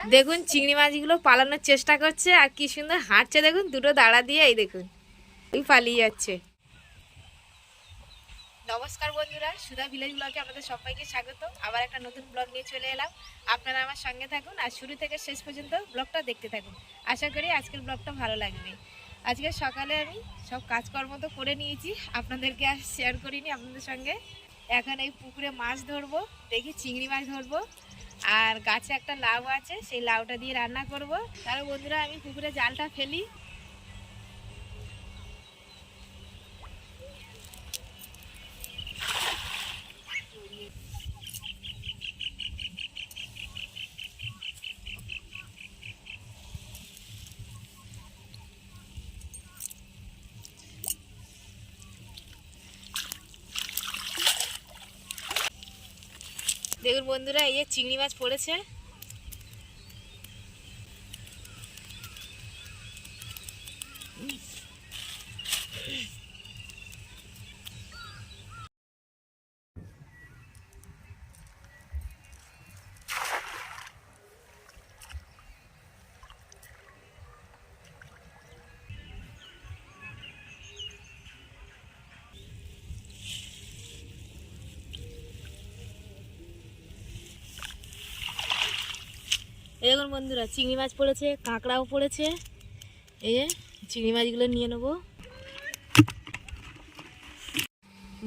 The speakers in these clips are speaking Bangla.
দেখুন, চিংড়ি মাছগুলো পালানোর চেষ্টা করছে, আর কি সুন্দর হাঁটছে, দেখুন, দুটো দাঁড়া দিয়ে, এই দেখুন ওই পালিয়ে যাচ্ছে। নমস্কার বন্ধুরা, সুধা ভিলেজ ব্লগে আপনাদের সবাইকে স্বাগত। আবার একটা নতুন ব্লগ নিয়ে চলে এলাম। আপনারা আমার সঙ্গে থাকুন, আর শুরু থেকে শেষ পর্যন্ত ব্লগটা দেখতে থাকুন। আশা করি আজকের ব্লগটা ভালো লাগবে। আজকে সকালে আমি সব কাজকর্ম তো করে নিয়েছি, আপনাদেরকে আর শেয়ার করিনি আপনাদের সঙ্গে। এখন এই পুকুরে মাছ ধরবো, দেখি চিংড়ি মাছ ধরবো। আর গাছে একটা লাউ আছে, সেই লাউটা দিয়ে রান্না করব। তাহলে বন্ধুরা, আমি পুকুরে জালটা ফেলি। দেখুন বন্ধুরা এই যে চিংড়ি মাছ পড়েছে। এই দেখুন বন্ধুরা, চিংড়ি মাছ পড়েছে, কাঁকড়াও পড়েছে। এই যে চিংড়ি মাছগুলো নিয়ে নেব।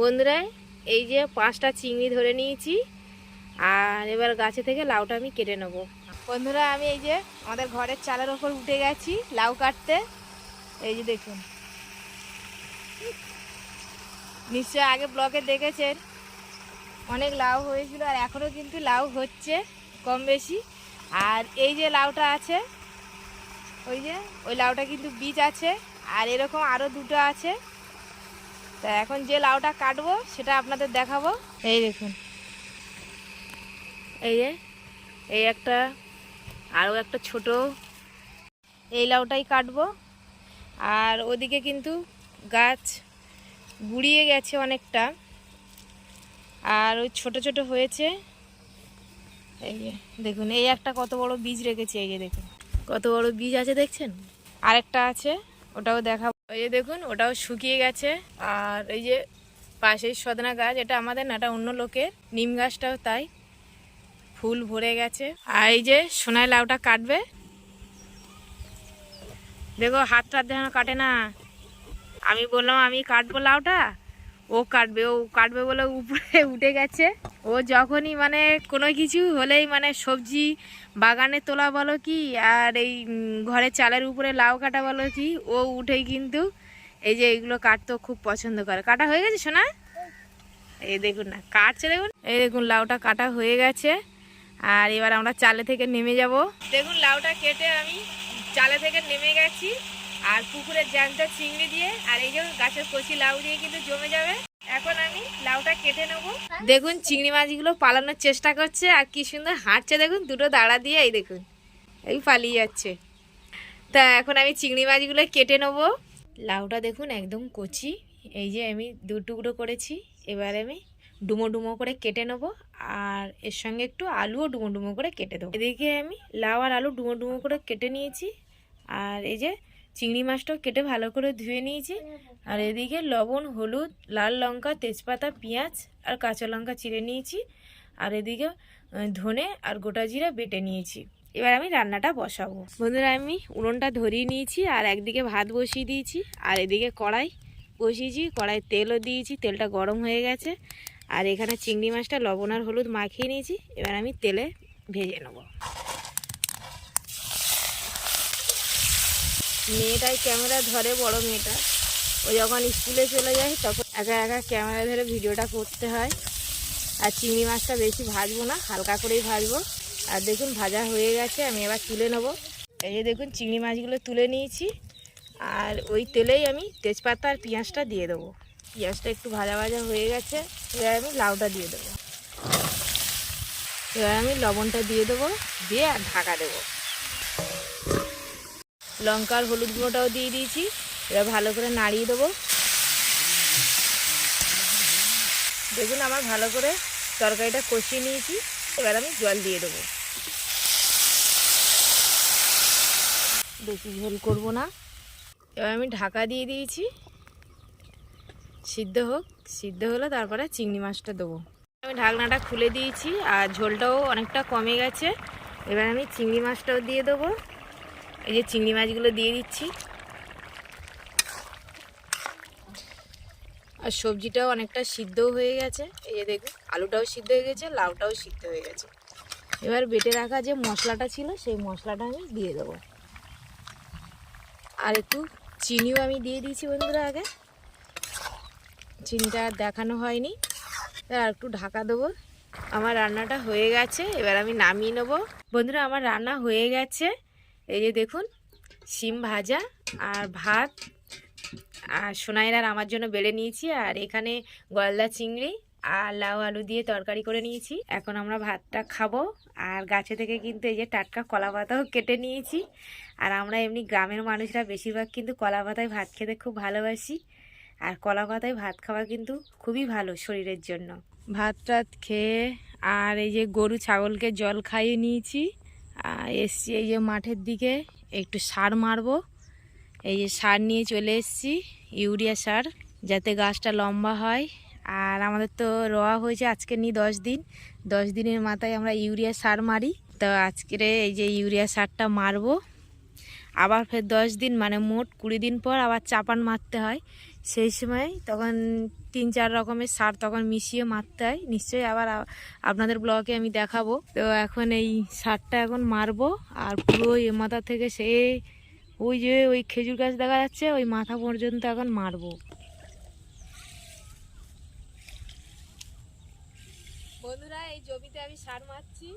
বন্ধুরা, এই যে পাঁচটা চিংড়ি ধরে নিয়েছি, আর এবার গাছে থেকে লাউটা আমি কেটে নেব। বন্ধুরা, আমি এই যে আমাদের ঘরের চালের ওপর উঠে গেছি লাউ কাটতে। এই যে দেখুন। নিশ্চয় আগে ব্লকে দেখেছেন, অনেক লাউ হয়েছিল আর এখনও কিন্তু লাউ হচ্ছে কম বেশি। আর এই যে লাউটা আছে, ওই যে, ওই লাউটা কিন্তু বীজ আছে, আর এরকম আরও দুটো আছে। তা এখন যে লাউটা কাটবো, সেটা আপনাদের দেখাবো। এই দেখুন। এই যে, এই একটা আরও একটা ছোট, এই লাউটাই কাটবো। আর ওদিকে কিন্তু গাছ গুড়িয়ে গেছে অনেকটা। আর ওই ছোট ছোট হয়েছে। এই যে দেখুন এই একটা কত বড় বীজ রেখেছি এই যে দেখুন। কত বড় বীজ আছে দেখছেন? আরেকটা আছে ওটাও দেখাবো। এই যে দেখুন ওটাও শুকিয়ে গেছে। আর এই যে পাশের সদনা গাছ এটা আমাদের না এটা অন্য লোকের। নিম গাছটাও তাই ফুল ভরে গেছে। আর এই যে সোনাই লাউটা কাটবে। দেখো হাত টাত যেন কাটে না। আমি বললাম আমি কাটবো লাউটা? ও কাটবে ও কাটবে বলে উপরে উঠে গেছে। ও যখনই মানে কোনো কিছু হলেই মানে সবজি বাগানে তোলা বলো কি, আর এই ঘরের চালের উপরে লাউ কাটা বলো কি, ও উঠেই কিন্তু এই যে এইগুলো কাটতেও খুব পছন্দ করে। কাটা হয়ে গেছে শোনা এই দেখুন না, কাটছে দেখুন। এই দেখুন লাউটা কাটা হয়ে গেছে। আর এবার আমরা চালে থেকে নেমে যাব। দেখুন লাউটা কেটে আমি চালে থেকে নেমে গেছি। আর পুকুরের জ্যান্ত চিংড়ি দিয়ে, আর এই যে গাছের কচি লাউ দিয়ে কিন্তু জমে যাবে। এখন আমি লাউটা কেটে নেব। দেখুন, চিংড়ি মাছগুলো পালানোর চেষ্টা করছে, আর কি সুন্দর হাঁটছে। দেখুন, দুটো দাঁড়া দিয়ে, এই দেখুন, এই পালিয়ে যাচ্ছে। তা এখন আমি চিংড়ি মাছগুলো কেটে নেব। লাউটা দেখুন, একদম কচি। এই যে আমি দু টুকরো করেছি, এবার আমি ডুমো ডুমো করে কেটে নেব, আর এর সঙ্গে একটু আলুও ডুমো ডুমো করে কেটে দেবো। এদিকে আমি লাউ আর আলু ডুমো ডুমো করে কেটে নিয়েছি, আর এই যে চিংড়ি মাছটাও কেটে ভালো করে ধুয়ে নিয়েছি। আর এদিকে লবণ, হলুদ, লাল লঙ্কা, তেজপাতা, পেঁয়াজ আর কাঁচা লঙ্কা চিড়ে নিয়েছি। আর এদিকে ধনে আর গোটা জিরা বেটে নিয়েছি। এবার আমি রান্নাটা বসাবো। বন্ধুরা, আমি উনুনটা ধরিয়ে নিয়েছি আর একদিকে ভাত বসিয়ে দিয়েছি। আর এদিকে কড়াই বসিয়েছি, কড়াই তেলও দিয়েছি, তেলটা গরম হয়ে গেছে। আর এখানে চিংড়ি মাছটা লবণ আর হলুদ মাখিয়ে নিয়েছি। এবার আমি তেলে ভেজে নেব। মেয়েটাই ক্যামেরা ধরে, বড় মেয়েটা। ও যখন স্কুলে চলে যায়, তখন একা একা ক্যামেরা ধরে ভিডিওটা করতে হয়। আর চিংড়ি মাছটা বেশি ভাজবো না, হালকা করেই ভাজবো। আর দেখুন, ভাজা হয়ে গেছে, আমি এবার তুলে নেব। এই যে দেখুন, চিংড়ি মাছগুলো তুলে নিয়েছি। আর ওই তেলেই আমি তেজপাতা আর পেঁয়াজটা দিয়ে দেবো। পেঁয়াজটা একটু ভাজা ভাজা হয়ে গেছে, এবার আমি লাউটা দিয়ে দেবো। এবার আমি লবণটা দিয়ে দেবো, দিয়ে আর ঢাকা দেবো। লঙ্কা আর হলুদ গুঁড়োটাও দিয়ে দিয়েছি। এবার ভালো করে নাড়িয়ে দেবো। দেখুন, আমার ভালো করে তরকারিটা কষিয়ে নিয়েছি। এবার আমি জল দিয়ে দেবো। বেশি ঝোল করব না। এবার আমি ঢাকা দিয়ে দিয়েছি। সিদ্ধ হোক, সিদ্ধ হলে তারপরে চিংড়ি মাছটা দেবো। আমি ঢাকনাটা খুলে দিয়েছি আর ঝোলটাও অনেকটা কমে গেছে। এবার আমি চিংড়ি মাছটাও দিয়ে দেবো। এই যে চিংড়ি মাছগুলো দিয়ে দিচ্ছি। আর সবজিটাও অনেকটা সিদ্ধও হয়ে গেছে। এই যে দেখুন, আলুটাও সিদ্ধ হয়ে গেছে, লাউটাও সিদ্ধ হয়ে গেছে। এবার বেটে রাখা যে মশলাটা ছিল, সেই মশলাটা আমি দিয়ে দেবো। আর একটু চিনিও আমি দিয়ে দিয়েছি বন্ধুরা আগে। চিনিটা দেখানো হয়নি। আর একটু ঢাকা দেবো। আমার রান্নাটা হয়ে গেছে, এবার আমি নামিয়ে নেব। বন্ধুরা, আমার রান্না হয়ে গেছে। এই যে দেখুন, শিম ভাজা আর ভাত আর সোনাইরার আমার জন্য বেড়ে নিয়েছি। আর এখানে গলদা চিংড়ি আর লাউ আলু দিয়ে তরকারি করে নিয়েছি। এখন আমরা ভাতটা খাব। আর গাছে থেকে কিন্তু এই যে টাটকা কলা পাতাও কেটে নিয়েছি। আর আমরা এমনি গ্রামের মানুষরা বেশিরভাগ কিন্তু কলা পাতায় ভাত খেতে খুব ভালোবাসি। আর কলা পাতায় ভাত খাওয়া কিন্তু খুবই ভালো শরীরের জন্য। ভাত টাত খেয়ে আর এই যে গরু ছাগলকে জল খাইয়ে নিয়েছি। এসছি এই যে মাঠের দিকে, একটু সার মারবো। এই যে সার নিয়ে চলে এসেছি, ইউরিয়া সার, যাতে গাছটা লম্বা হয়। আর আমাদের তো রোয়া হয়েছে আজকে নিয়ে দশ দিন। দশ দিনের মাথায় আমরা ইউরিয়া সার মারি। তো আজকের এই যে ইউরিয়া সারটা মারবো। আবার ফের দশ দিন মানে মোট কুড়ি দিন পর আবার চাপান মারতে হয়। সেই সময় তখন তিন চার রকমের সার তখন মিশিয়ে মারতে হয়। নিশ্চয়ই আবার আপনাদের ব্লগে আমি দেখাবো। তো এখন এই সারটা এখন মারবো আর পুরো এ মাথা থেকে সে ওই যে ওই খেজুর গাছ দেখা যাচ্ছে, ওই মাথা পর্যন্ত এখন মারবো। বন্ধুরা, এই জমিতে আমি সার মারছি।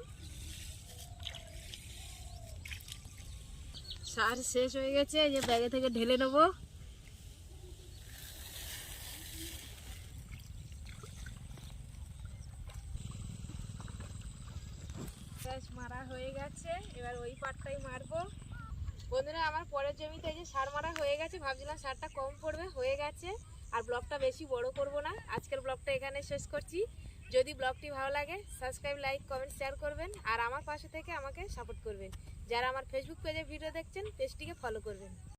সার শেষ হয়ে গেছে, এই যে ব্যাগে থেকে ঢেলে নেব। ব্যাস মারা হয়ে গেছে, এবার ওই পাটটাই মারবো। বন্ধুরা, আমার পরের জমিতে যে সার মারা হয়ে গেছে, ভাবছিলাম সারটা কম পড়বে, হয়ে গেছে। আর ব্লগটা বেশি বড় করব না, আজকের ব্লগটা এখানে শেষ করছি। যদি ব্লগটি ভালো লাগে সাবস্ক্রাইব লাইক কমেন্ট শেয়ার করবেন, আর আমার পাশে থেকে আমাকে সাপোর্ট করবেন। যারা আমার ফেসবুক পেজে ভিডিও দেখছেন পেজটিকে ফলো করবেন।